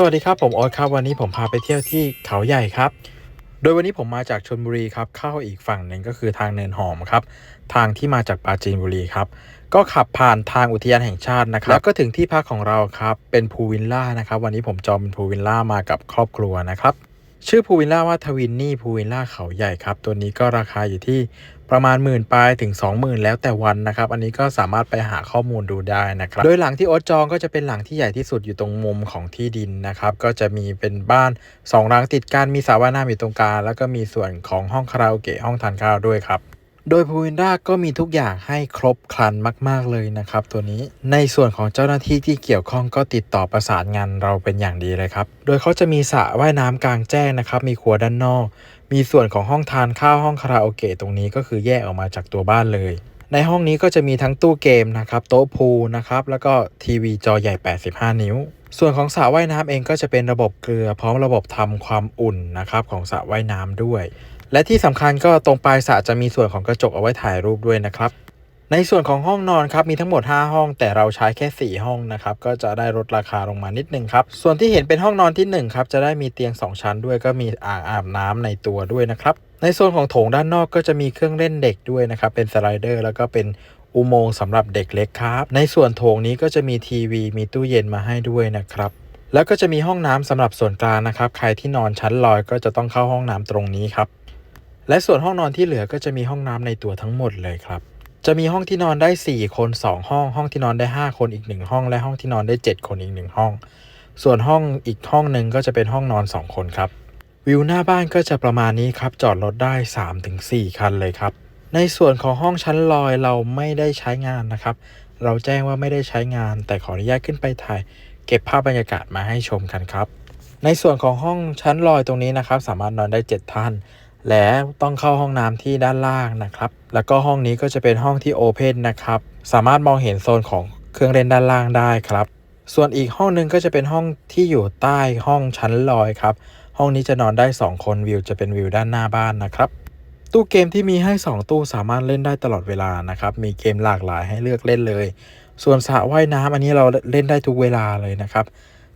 สวัสดีครับผมโอ๊ตครับวันนี้ผมพาไปเที่ยวที่เขาใหญ่ครับ โดยวันนี้ผมมาจากชลบุรีครับเข้าอีกฝั่งหนึ่งก็คือทางเนินหอมครับ ทางที่มาจากปราจีนบุรีครับ ก็ขับผ่านทางอุทยานแห่งชาตินะครับแล้วก็ถึงที่พักของเราครับเป็นพูลวิลล่านะครับ วันนี้ผมจองเป็นพูลวิลล่ามากับครอบครัวนะครับ ชื่อพูวิลล่าว่าทวินนี่พูวิลล่าเขาใหญ่ครับ ตัวนี้ก็ราคาอยู่ที่ประมาณหมื่นปลายถึง 20,000 แล้วแต่วันนะครับ อันนี้ก็สามารถไปหาข้อมูลดูได้นะครับ โดยหลังที่โอ๊ตจองก็จะเป็นหลังที่ใหญ่ที่สุดอยู่ตรงมุมของที่ดินนะครับ ก็จะมีเป็นบ้าน2หลังติดกันมีสระว่ายน้ำอยู่ตรงกลางแล้วก็มีส่วนของห้องคาราโอเกะห้องทานข้าวด้วยครับ โดยพูวินด้าก็มีทุกอย่างให้ครบครันมาก ๆเลยนะครับ ตัวนี้ในส่วนของเจ้าหน้าที่ที่เกี่ยวข้องก็ติดต่อประสานงานเราเป็นอย่างดีเลยครับ โดยเขาจะมีสระว่ายน้ำกลางแจ้งนะครับ มีครัวด้านนอก มีส่วนของห้องทานข้าวห้องคาราโอเกะตรงนี้ก็คือแยกออกมาจากตัวบ้านเลย ในห้องนี้ก็จะมีทั้งตู้เกมนะครับโต๊ะพูลนะครับแล้วก็ทีวีจอใหญ่ 85 นิ้ว ส่วนของสระว่ายน้ำเองก็จะเป็นระบบเกลือ พร้อมระบบทำความอุ่นนะครับของสระว่ายน้ำด้วย และที่สำคัญก็ตรงปลายสระจะมีส่วนของกระจกเอาไว้ถ่ายรูปด้วยนะครับในส่วนของห้องนอนครับมีทั้งหมด 5 ห้อง แต่เราใช้แค่ 4 ห้องนะครับก็จะได้ลดราคาลงมานิดนึงครับส่วนที่เห็นเป็นห้องนอนที่1ครับจะได้มีเตียง 2 ชั้นด้วยก็มีอ่างอาบน้ำในตัวด้วยนะครับ ในโซนของโถงด้านนอกก็จะมีเครื่องเล่นเด็กด้วยนะครับ เป็นสไลเดอร์แล้วก็เป็นอุโมงค์สำหรับเด็กเล็กครับ ในส่วนโถงนี้ก็จะมีทีวี มีตู้เย็นมาให้ด้วยนะครับแล้วก็จะมีห้องน้ำสำหรับส่วนกลางนะครับ ใครที่นอนชั้นลอยก็จะต้องเข้าห้องน้ำตรงนี้ครับ และส่วนห้องนอนที่เหลือก็จะมีห้องน้ำในตัวทั้งหมดเลยครับ จะมีห้องที่นอนได้ 4 คน 2 ห้อง ห้องที่นอนได้ 5 คนอีก 1 ห้อง และห้องที่นอนได้ 7 คนอีก 1 ห้อง ส่วนห้องอีกห้องหนึ่งก็จะเป็นห้องนอน 2 คนครับ วิวหน้าบ้านก็จะประมาณนี้ครับ จอดรถได้ 3-4 คันเลยครับ ในส่วนของห้องชั้นลอยเราไม่ได้ใช้งานนะครับ เราแจ้งว่าไม่ได้ใช้งาน แต่ขออนุญาตขึ้นไปถ่าย เก็บภาพบรรยากาศมาให้ชมกันครับ ในส่วนของห้องชั้นลอยตรงนี้นะครับ สามารถนอนได้ 7 ท่าน และต้องเข้าห้องน้ำที่ด้านล่างนะครับ แล้วก็ห้องนี้ก็จะเป็นห้องที่โอเพนนะครับ สามารถมองเห็นโซนของเครื่องเล่นด้านล่างได้ครับ ส่วนอีกห้องหนึงก็จะเป็นห้องที่อยู่ใต้ห้องชั้นลอยครับ ห้องนี้จะนอนได้ 2 คนวิวจะเป็นวิวด้านหน้าบ้านนะครับตู้เกมที่มีให้ 2 ตู้สามารถเล่นได้ตลอดเวลานะครับ มีเกมหลากหลายให้เลือกเล่นเลย ส่วนสระว่ายน้ำอันนี้เราเล่นได้ทุกเวลาเลยนะครับ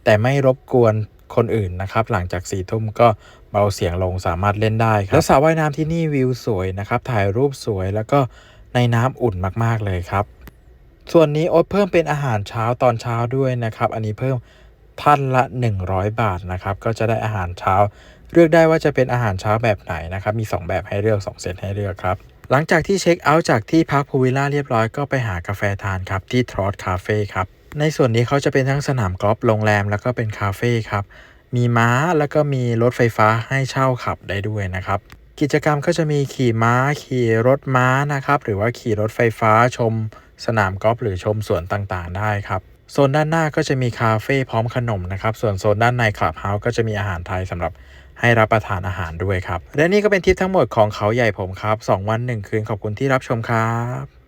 แต่ไม่รบกวนคนอื่นนะครับ หลังจากสี่ทุ่มก็เบาเสียงลงสามารถเล่นได้ครับแล้วสระว่ายน้ำที่นี่วิวสวยนะครับ ถ่ายรูปสวยแล้วก็ในน้ำอุ่นมากๆเลยครับ ส่วนนี้โอ๊ตเพิ่มเป็นอาหารเช้าตอนเช้าด้วยนะครับ อันนี้เพิ่ม ท่านละ 100 บาทนะครับก็จะได้อาหารเช้า เลือกได้ว่าจะเป็นอาหารเช้าแบบไหนนะครับมี 2 แบบให้เลือก 2 เซตให้เลือกครับหลังจากที่เช็คเอาท์จากที่พักพูวิลล่าเรียบร้อยก็ไปหากาแฟทานครับที่ทรอตคาเฟ่ครับในส่วนนี้เขาจะเป็นทั้งสนามกอล์ฟโรงแรมแล้วก็เป็นคาเฟ่ครับมีม้าแล้วก็มีรถไฟฟ้าให้เช่าขับได้ด้วยนะครับกิจกรรมก็จะมีขี่ม้าขี่รถม้านะครับหรือว่าขี่รถไฟฟ้าชมสนามกอล์ฟหรือชมสวนต่างๆ ได้ครับ โซนด้านหน้าก็จะมีคาเฟ่พร้อมขนมนะครับ ส่วนโซนด้านในคลับเฮาส์ก็จะมีอาหารไทยสำหรับให้รับประทานอาหารด้วยครับ และนี่ก็เป็นทริปทั้งหมดของเขาใหญ่ผมครับ 2 วัน 1 คืนขอบคุณที่รับชมครับ